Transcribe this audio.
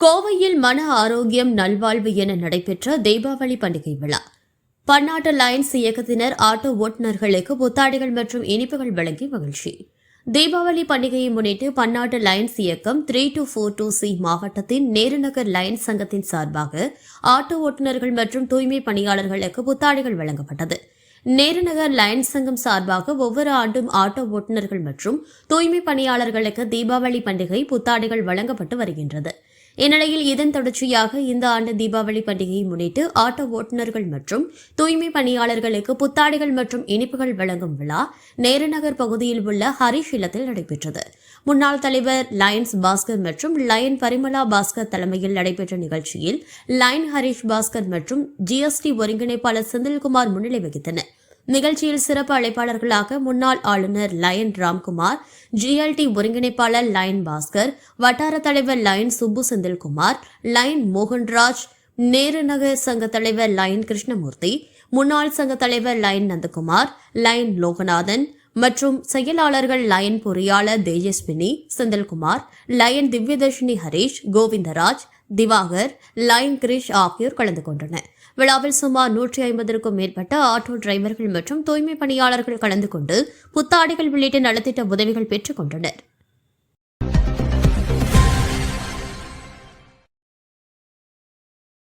கோவையில் மன ஆரோக்கியம் நல்வாழ்வு என நடைபெற்ற தீபாவளி பண்டிகை விழா. பன்னாட்டு லயன்ஸ் இயக்கத்தினர் ஆட்டோ ஓட்டுநர்களுக்கு புத்தாடைகள் மற்றும் இனிப்புகள் வழங்கி மகிழ்ச்சி. தீபாவளி பண்டிகையை முன்னிட்டு பன்னாட்டு லயன்ஸ் இயக்கம் three two four two C மாவட்டத்தின் நேருநகர் லயன்ஸ் சங்கத்தின் சார்பாக ஆட்டோ ஓட்டுநர்கள் மற்றும் தூய்மை பணியாளர்களுக்கு புத்தாடைகள் வழங்கப்பட்டது. நேருநகர் லயன்ஸ் சங்கம் சார்பாக ஒவ்வொரு ஆண்டும் ஆட்டோ ஓட்டுநர்கள் மற்றும் தூய்மை பணியாளர்களுக்கு தீபாவளி பண்டிகை புத்தாடைகள் வழங்கப்பட்டு வருகின்றது. இந்நிலையில் இதன் தொடர்ச்சியாக இந்த ஆண்டு தீபாவளி பண்டிகையை முன்னிட்டு ஆட்டோ ஓட்டுநர்கள் மற்றும் தூய்மை பணியாளர்களுக்கு புத்தாடைகள் மற்றும் இனிப்புகள் வழங்கும் விழா நேருநகர் பகுதியில் உள்ள ஹரிஷ் இல்லத்தில் நடைபெற்றது. முன்னாள் தலைவர் லயன்ஸ் பாஸ்கர் மற்றும் லயன் பரிமலா பாஸ்கர் தலைமையில் நடைபெற்ற நிகழ்ச்சியில் லயன் ஹரிஷ் பாஸ்கர் மற்றும் ஜிஎஸ்டி ஒருங்கிணைப்பாளர் செந்தில்குமார் முன்னிலை வகித்தனர். நிகழ்ச்சியில் சிறப்பு அழைப்பாளர்களாக முன்னாள் ஆளுநர் லயன் ராம்குமார் ஜிஎல்டி ஒருங்கிணைப்பாளர் லயன் பாஸ்கர் வட்டார தலைவர் லயன் சுப்பு செந்தில்குமார் லயன் மோகன்ராஜ் நேரு நகர் சங்க தலைவர் லயன் கிருஷ்ணமூர்த்தி முன்னாள் சங்க தலைவர் லயன் நந்தகுமார் லயன் லோகநாதன் மற்றும் செயலாளர்கள் லயன் பொறியாளர் தேஜஸ்வினி செந்தில்குமார் லயன் திவ்யதர்ஷினி ஹரீஷ் கோவிந்தராஜ் திவாகர் லயன் கிரிஷ் ஆகியோர் கலந்து கொண்டனர். விழாவில் சுமார் நூற்றி ஐம்பதற்கும் மேற்பட்ட ஆட்டோ டிரைவர்கள் மற்றும் தூய்மை பணியாளர்கள் கலந்து கொண்டு புத்தாடைகள் உள்ளிட்ட நலத்திட்ட உதவிகள் பெற்றுக் கொண்டனர்.